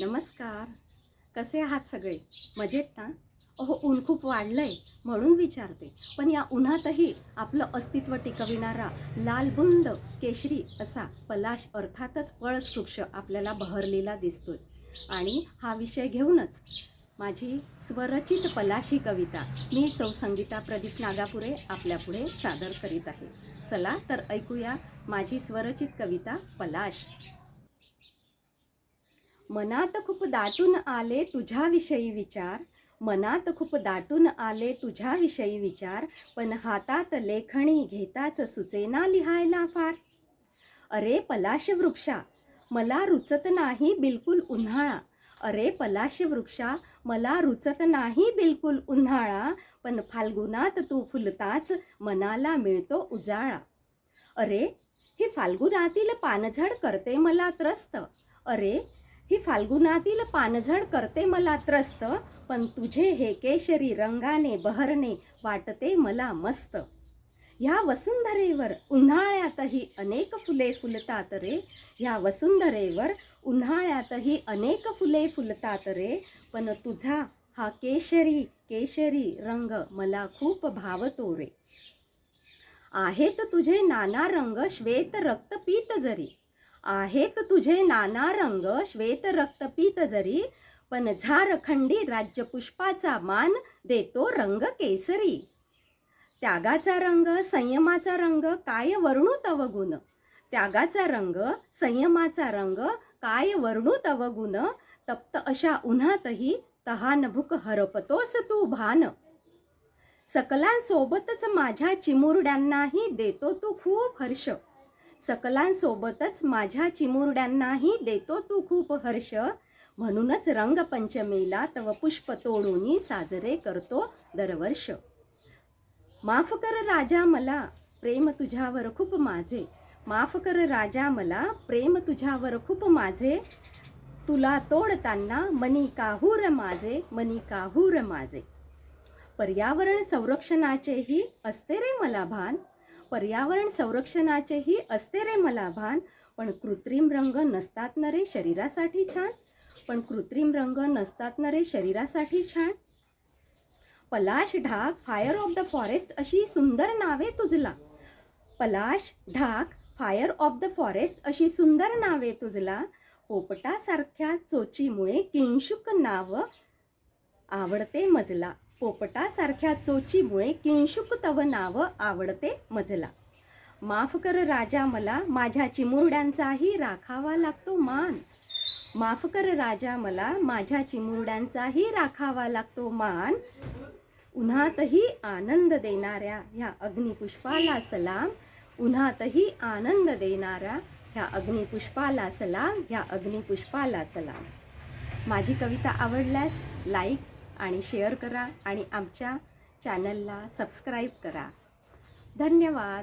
नमस्कार. कसे आहात सगळे? मजेत ना? अहो ऊन खूप वाढलं आहे म्हणून विचारते. पण या उन्हातही आपलं अस्तित्व टिकविणारा लालबुंद केशरी असा पलाश अर्थातच पळस वृक्ष आपल्याला बहरलेला दिसतोय. आणि हा विषय घेऊनच माझी स्वरचित पलाशी कविता मी सौ संगीता प्रदीप नागापुरे आपल्यापुढे सादर करीत आहे. चला तर ऐकूया माझी स्वरचित कविता पलाश. मनात खूप दाटून आले तुझ्याविषयी विचार. मनात खूप दाटून आले तुझ्याविषयी विचार. पण हातात लेखणी घेताच सुचेना लिहायला फार. अरे पलाश वृक्षा मला रुचत नाही बिलकुल उन्हाळा. अरे पलाश वृक्षा मला रुचत नाही बिलकुल उन्हाळा. पण फाल्गुनात तू फुलताच मनाला मिळतो उजाळा. अरे हे फाल्गुनातील पानझड करते मला त्रस्त. अरे ही फाल्गुनातील पानझड करते मला त्रस्त पण तुझे हे केशरी रंगाने बहरणे वाटते मला मस्त. ह्या वसुंधरेवर उन्हाळ्यातही अनेक फुले फुलतात रे. ह्या वसुंधरेवर उन्हाळ्यातही अनेक फुले फुलतात रे. पण तुझा हा केशरी केशरी रंग मला खूप भावतो रे. आहेत तुझे नाना रंग श्वेत रक्तपीत जरी. आहेत तुझे नाना रंग श्वेत रक्तपीत जरी पण झारखंडी राज्यपुष्पाचा मान देतो रंग केसरी. त्यागाचा रंग संयमाचा रंग काय वर्णू तव गुण? त्यागाचा रंग संयमाचा रंग काय वर्णू तव गुण? तप्त अशा उन्हातही तहान भूक हरपतोस तू भान. सकलांसोबतच माझ्या चिमुरड्यांनाही देतो तू खूप हर्ष. सकलांसोबतच माझ्या चिमुरड्यांनाही देतो तू खूप हर्ष. म्हणूनच रंगपंचमीला तव पुष्प तोडून साजरे करतो दरवर्ष. माफ कर राजा मला प्रेम तुझ्यावर खूप माझे. माफ कर राजा मला प्रेम तुझ्यावर खूप माझे. तुला तोडताना मनी काहूर माझे मनी काहूर माझे. पर्यावरण संरक्षणाचेही असते रे मला भान. पर्यावरण संरक्षणाचेही असते रे मला भान पण कृत्रिम रंग नसतात ना रे शरीरासाठी छान? पण कृत्रिम रंग नसतात ना रे शरीरासाठी छान? पलाश ढाक फायर ऑफ द फॉरेस्ट अशी सुंदर नावे तुझला. पलाश ढाक फायर ऑफ द फॉरेस्ट अशी सुंदर नावे तुझला. पोपटासारख्या चोचीमुळे किंशुक नाव आवडते मजला. पोपटासारख्या चोचीमुळे किंशुक तव नाव आवडते मजला. माफ कर राजा मला माझ्या चिमुरड्यांचाही राखावा लागतो मान. माफ कर राजा मला माझ्या चिमुरड्यांचाही राखावा लागतो मान. उन्हातही आनंद देणाऱ्या ह्या अग्निपुष्पाला सलाम. उन्हातही आनंद देणाऱ्या ह्या अग्निपुष्पाला सलाम ह्या अग्निपुष्पाला सलाम. माझी कविता आवडल्यास लाईक आणि शेअर करा आणि आमच्या चॅनलला सबस्क्राईब करा. धन्यवाद.